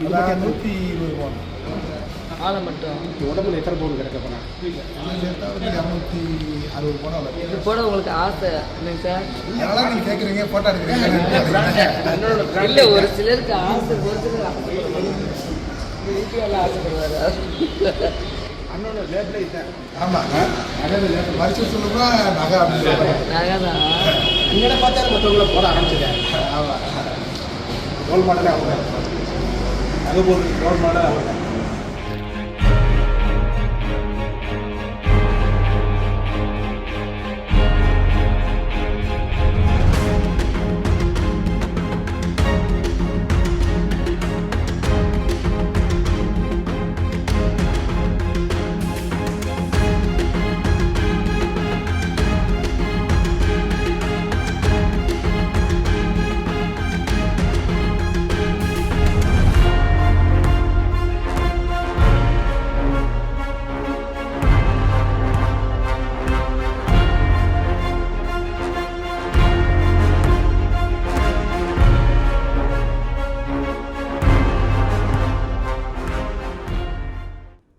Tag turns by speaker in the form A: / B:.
A: நூற்றி இருபது பவுன்.
B: ஆளை மட்டும்.
C: உடம்புல எத்தனை பவுன் கிடக்க போனா?
A: இரநூத்தி அறுபது பவுன்
B: இது போட உங்களுக்கு ஆசை. என்னங்க சார்?
A: அதனால நீங்கள் கேட்குறீங்க ஃபோட்டோ எடுக்கிறீங்க
B: இல்லை ஒரு சிலருக்கு ஆசை ஒரு சிலருக்கு ஆசை இந்தியாவில் ஆசைப்படுவார்.
C: அண்ணனோட இதுதான்
A: ஆமாம் நகை அப்படின்னு சொல்லுவாங்க
B: நகை தான்
C: இங்கே பார்த்தா மற்றவங்கள போட ஆரம்பிச்சிட்டேன்
A: ஆமாம்
C: ரோல் மாடலே அவங்க. அது போது